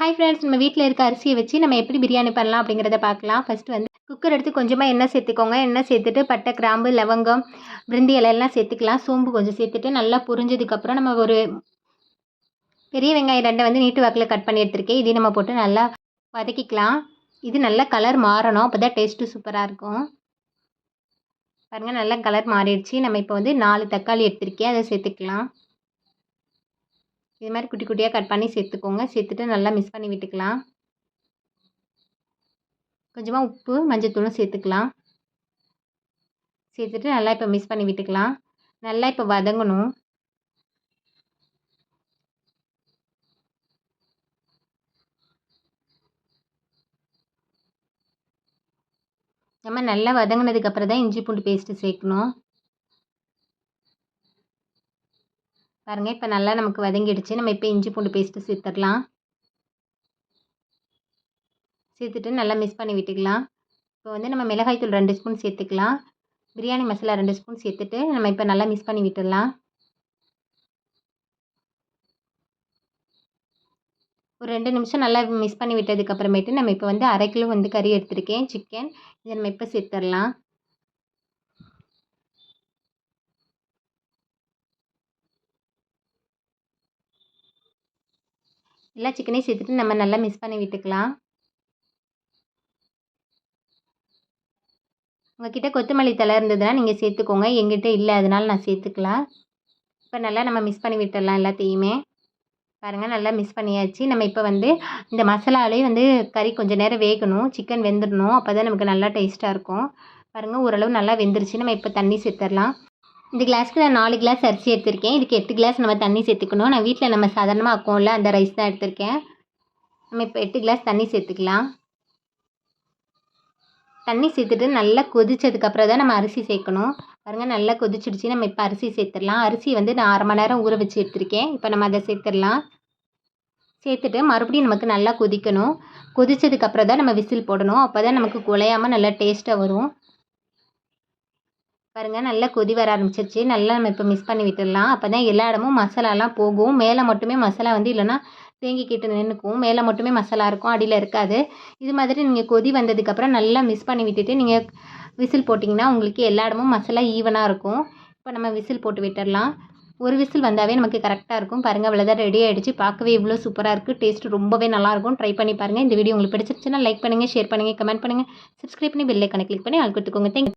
Hi friends நம்ம வீட்டில் இருக்க அரிசியை வச்சு நம்ம எப்படி பிரியாணி பண்ணலாம் அப்படிங்கிறத பார்க்கலாம். ஃபஸ்ட்டு வந்து குக்கர் எடுத்து கொஞ்சமாக எண்ணெய் சேர்த்துக்கோங்க. எண்ணெய் சேர்த்துட்டு பட்டை கிராம்பு லவங்கம் பிருந்தி இலையெல்லாம் சேர்த்துக்கலாம். சோம்பு கொஞ்சம் சேர்த்துட்டு நல்லா புரிஞ்சதுக்கப்புறம் நம்ம ஒரு பெரிய வெங்காயம் ரெண்டை வந்து நீட்டு வாக்கில் கட் பண்ணி எடுத்திருக்கேன். இதையும் நம்ம போட்டு நல்லா வதக்கிக்கலாம். இது நல்லா கலர் மாறணும். அப்போ தான் டேஸ்ட்டு சூப்பராக இருக்கும். பாருங்கள் நல்லா கலர் மாறிடுச்சு. நம்ம இப்போ வந்து நாலு தக்காளி எடுத்திருக்கேன். அதை சேர்த்துக்கலாம். இது மாதிரி குட்டி குட்டியாக கட் பண்ணி சேர்த்துக்கோங்க. சேர்த்துட்டு நல்லா மிக்ஸ் பண்ணி விட்டுக்கலாம். கொஞ்சமாக உப்பு மஞ்சத்தூளும் சேர்த்துக்கலாம். சேர்த்துட்டு நல்லா இப்போ மிக்ஸ் பண்ணி விட்டுக்கலாம். நல்லா இப்போ வதங்கணும். நம்ம நல்லா வதங்கினதுக்கப்புறம் தான் இஞ்சி பூண்டு பேஸ்ட்டு சேர்க்கணும். பாருங்கள் இப்போ நல்லா நமக்கு வதங்கிடுச்சு. நம்ம இப்போ இஞ்சி பூண்டு பேஸ்ட்டு சேர்த்துடலாம். சேர்த்துட்டு நல்லா மிக்ஸ் பண்ணி விட்டுக்கலாம். இப்போ வந்து நம்ம மிளகாய்த்தூள் ரெண்டு ஸ்பூன் சேர்த்துக்கலாம். பிரியாணி மசாலா ரெண்டு ஸ்பூன் சேர்த்துட்டு நம்ம இப்போ நல்லா மிக்ஸ் பண்ணி விட்டுடலாம். ஒரு ரெண்டு நிமிஷம் நல்லா மிக்ஸ் பண்ணி விட்டதுக்கப்புறமேட்டு நம்ம இப்போ வந்து அரை கிலோ வந்து கறி எடுத்திருக்கேன் சிக்கன் இதை நம்ம இப்போ சேர்த்துடலாம். எல்லா சிக்கனையும் சேர்த்துட்டு நம்ம நல்லா மிக்ஸ் பண்ணி விட்டுக்கலாம். உங்ககிட்ட கொத்தமல்லி தலை இருந்ததுன்னா நீங்கள் சேர்த்துக்கோங்க. எங்கிட்ட இல்லை அதனால் நான் சேர்த்துக்கலாம். இப்போ நல்லா நம்ம மிக்ஸ் பண்ணி விட்டுடலாம் எல்லாத்தையுமே. பாருங்கள் நல்லா மிக்ஸ் பண்ணியாச்சு. நம்ம இப்போ வந்து இந்த மசாலாவிலே வந்து கறி கொஞ்சம் நேரம் வேகணும். சிக்கன் வெந்துடணும். அப்போ தான் நமக்கு நல்லா டேஸ்ட்டாக இருக்கும். பாருங்கள் ஓரளவு நல்லா வெந்துருச்சு. நம்ம இப்போ தண்ணி சேர்த்துடலாம். இந்த கிளாஸ்க்கு நான் நாலு கிளாஸ் அரிசி எடுத்திருக்கேன். இதுக்கு எட்டு கிளாஸ் நம்ம தண்ணி சேர்த்துக்கணும். நான் வீட்டில் நம்ம சாதாரணமாக ஆக்கும்ல அந்த ரைஸ் தான் எடுத்திருக்கேன். நம்ம இப்போ எட்டு கிளாஸ் தண்ணி சேர்த்துக்கலாம். தண்ணி சேர்த்துட்டு நல்லா கொதிச்சதுக்கப்புறம் தான் நம்ம அரிசி சேர்க்கணும். பாருங்கள் நல்லா கொதிச்சிடுச்சு. நம்ம இப்போ அரிசி சேர்த்துடலாம். அரிசி வந்து நான் அரை மணி நேரம் ஊற வச்சு எடுத்திருக்கேன். இப்போ நம்ம அதை சேர்த்துடலாம். சேர்த்துட்டு மறுபடியும் நமக்கு நல்லா கொதிக்கணும். கொதிச்சதுக்கப்புறம் தான் நம்ம விசில் போடணும். அப்போ தான் நமக்கு குலையாமல் நல்லா டேஸ்ட்டாக வரும். பாருங்கள் நல்லா கொதி வர ஆரம்பிச்சிருச்சு. நல்லா நம்ம இப்போ மிக்ஸ் பண்ணி விட்டுடலாம். அப்போ தான் எல்லா இடமும் மசாலாலாம் போகும். மேலே மட்டுமே மசாலா வந்து இல்லைன்னா தேங்கிக்கிட்டு நின்றுக்கும் மேலே மட்டுமே மசாலா இருக்கும். அடியில் இருக்காது. இது மாதிரி நீங்கள் கொதி வந்ததுக்கப்புறம் நல்லா மிக்ஸ் பண்ணி விட்டுட்டு நீங்கள் விசில் போட்டிங்கன்னா உங்களுக்கு எல்லா இடமும் மசாலா ஈவனாக இருக்கும். இப்போ நம்ம விசில் போட்டு விட்டுடலாம். ஒரு விசில் வந்தாவே நமக்கு கரெக்டாக இருக்கும். பாருங்கள் அவ்வளோதான் ரெடி ஆகிடுச்சு பார்க்கவே இவ்வளோ சூப்பராக இருக்குது டேஸ்ட் ரொம்பவே நல்லாயிருக்கும் ட்ரை பண்ணி பாருங்கள் இந்த வீடியோ உங்களுக்கு பிடிச்சிருச்சுன்னா லைக் பண்ணுங்கள் ஷேர் பண்ணுங்கள் கமெண்ட் பண்ணுங்கள் சப்ஸ்கிரைப் பண்ணி பெல்லைக்கான கிளிக் பண்ணி ஆள் கொடுத்துக்கோங்க. தேங்க்